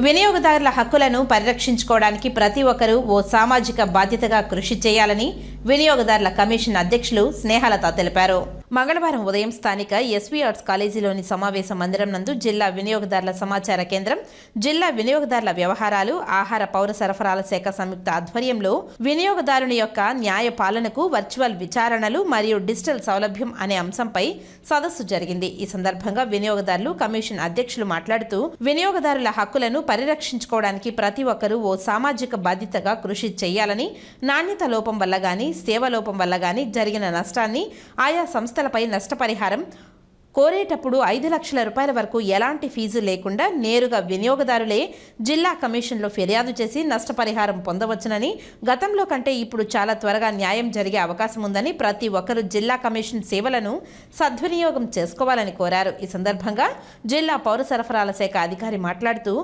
వినియోగదారుల హక్కులను పరిరక్షించుకోవడానికి ప్రతి ఒక్కరూ ఓ సామాజిక బాధ్యతగా కృషి చేయాలని వినియోగదారుల కమిషన్ అధ్యక్షులు స్నేహలత తెలిపారు. మంగళవారం ఉదయం స్థానిక ఎస్వీ ఆర్ట్స్ కాలేజీలోని సమావేశ మందిరం నందు జిల్లా వినియోగదారుల సమాచార కేంద్రం జిల్లా వినియోగదారుల వ్యవహారాలు ఆహార పౌర సరఫరాల శాఖ సంయుక్త ఆధ్వర్యంలో వినియోగదారుని యొక్క న్యాయ పాలనకు వర్చువల్ విచారణలు మరియు డిజిటల్ సౌలభ్యం అనే అంశంపై సదస్సు జరిగింది. ఈ సందర్భంగా వినియోగదారులు కమిషన్ అధ్యక్షులు మాట్లాడుతూ వినియోగదారుల హక్కులను పరిరక్షించుకోవడానికి ప్రతి ఒక్కరూ ఓ సామాజిక బాధ్యతగా కృషి చేయాలని నాణ్యత లోపం వల్ల గాని సేవ లోపం వల్ల గాని జరిగిన నష్టాన్ని ఆయా సంస్థ సంస్థలపై నష్టపరిహారం కోరేటప్పుడు ఐదు లక్షల రూపాయల వరకు ఎలాంటి ఫీజు లేకుండా నేరుగా వినియోగదారులే జిల్లా కమిషన్లో ఫిర్యాదు చేసి నష్టపరిహారం పొందవచ్చునని గతంలో కంటే ఇప్పుడు చాలా త్వరగా న్యాయం జరిగే అవకాశం ఉందని ప్రతి ఒక్కరూ జిల్లా కమిషన్ సేవలను సద్వినియోగం చేసుకోవాలని కోరారు. ఈ సందర్భంగా జిల్లా పౌర సరఫరాల శాఖ అధికారి మాట్లాడుతూ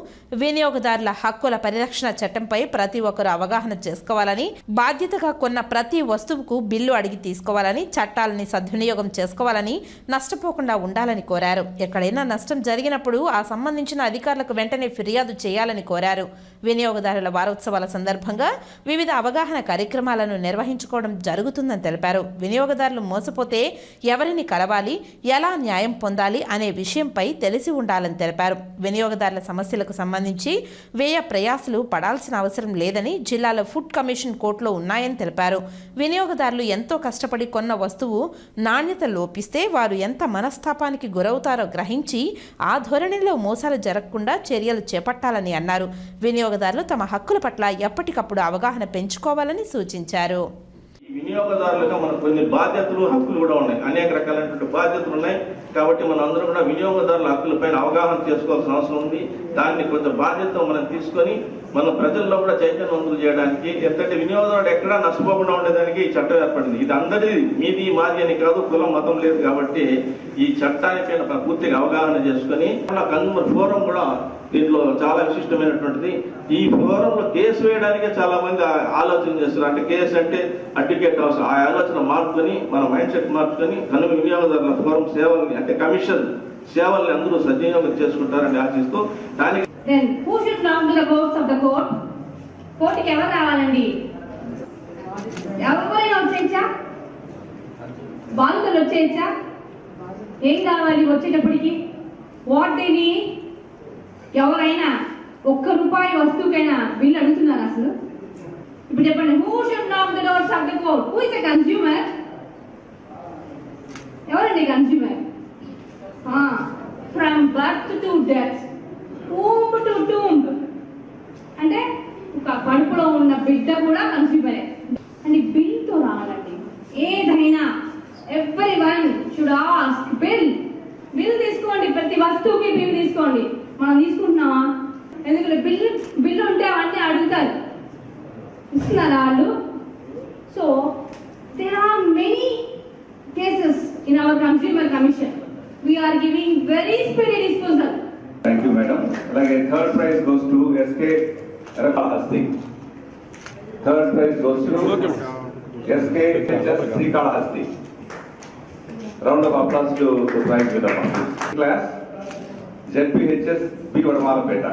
వినియోగదారుల హక్కుల పరిరక్షణ చట్టంపై ప్రతి ఒక్కరూ అవగాహన చేసుకోవాలని బాధ్యతగా కొన్న ప్రతి వస్తువుకు బిల్లు అడిగి తీసుకోవాలని చట్టాలని సద్వినియోగం చేసుకోవాలని నష్టపోకుండా ఉండాలని కోరారు. ఎక్కడైనా నష్టం జరిగినప్పుడు ఆ సంబంధించిన అధికారులకు వెంటనే ఫిర్యాదు చేయాలని కోరారు. వినియోగదారుల వారోత్సవాల సందర్భంగా వివిధ అవగాహన కార్యక్రమాలను నిర్వహించుకోవడం జరుగుతుందని తెలిపారు. వినియోగదారులు మోసపోతే ఎవరిని కలవాలి ఎలా న్యాయం పొందాలి అనే విషయంపై తెలిసి ఉండాలని తెలిపారు. వినియోగదారుల సమస్యలకు సంబంధించి వ్యయ ప్రయాసలు పడాల్సిన అవసరం లేదని జిల్లాలో ఫుడ్ కమిషన్ కోర్టులో ఉన్నాయని తెలిపారు. వినియోగదారులు ఎంతో కష్టపడి కొన్న వస్తువు నాణ్యత లోపిస్తే వారు ఎంత మనస్తాపానికి గురవుతారో గ్రహించి ఆ ధోరణిలో మోసాలు జరగకుండా చర్యలు చేపట్టాలని అన్నారు. వినియోగదారులు తమ హక్కుల పట్ల ఎప్పటికప్పుడు అవగాహన పెంచుకోవాలని సూచించారు. వినియోగదారులుగా మనకు కొన్ని బాధ్యతలు హక్కులు కూడా ఉన్నాయి. అనేక రకాలైనటువంటి బాధ్యతలు ఉన్నాయి. కాబట్టి మనం అందరం కూడా వినియోగదారుల హక్కులపైన అవగాహన చేసుకోవాల్సిన అవసరం ఉంది. దాన్ని కొంచెం బాధ్యత మనం తీసుకొని మన ప్రజల్లో కూడా చైతన్యవంతులు చేయడానికి ఎంతటి వినియోగదారుడు ఎక్కడా నష్టపోకుండా ఉండేదానికి ఈ చట్టం ఏర్పడింది. ఇది అందరిది మీది మాది అని కాదు కులం మతం లేదు కాబట్టి ఈ చట్టానికి పూర్తిగా అవగాహన చేసుకొని కన్సూమర్ ఫోరం కూడా దీంట్లో చాలా విశిష్టమైనటువంటిది. ఈ ఫోరంలో కేసు వేయడానికే చాలా మంది ఆలోచన చేస్తున్నారు అంటే కేసు అంటే అడ్వకేట్ అవసరం. ఆ ఆలోచన మార్చుకొని మన మైండ్ సెట్ మార్చుకొని కనుక వినియోగదారుల ఫోరం సేవల్ని అంటే కమిషన్ సేవల్ని అందరూ సద్వినియోగం చేసుకుంటారని ఆశిస్తూ దానికి కోర్టుకి ఎవరు రావాలండి? ఎవరైనా వచ్చేయచ్చా బాలికలు వచ్చేయచ్చా ఏం కావాలి వచ్చేటప్పటికి? వాట్ దేని ఎవరైనా ఒక్క రూపాయి వస్తువుకైనా బిల్లు అడుగుతున్నారు అసలు? ఇప్పుడు చెప్పండి. Who should knock the doors of the court who is a consumer ఎవరండి consumer from birth to death womb to tomb అంటే ఒక కడుపులో ఉన్న బిడ్డ కూడా కన్స్యూమరే అంటే బిల్తో రావాలండి ఏదైనా every one should ask bill bill తీసుకోండి ప్రతి వస్తువుకి బిల్ తీసుకోండి. మనం తీసుకుంటున్నామా? ఎందుకంటే బిల్ బిల్ ఉంటే అవన్నీ అడుగుతారు. ఇస్తున్నారా వాళ్ళు? So there are many cases in our consumer commission we're giving very speedy disposal thank you madam అలాగే third prize goes to SK రకాహస్తి third prize goes to SK Srikalahasti round of applause to prize with class ZPHS B Vadamalapeta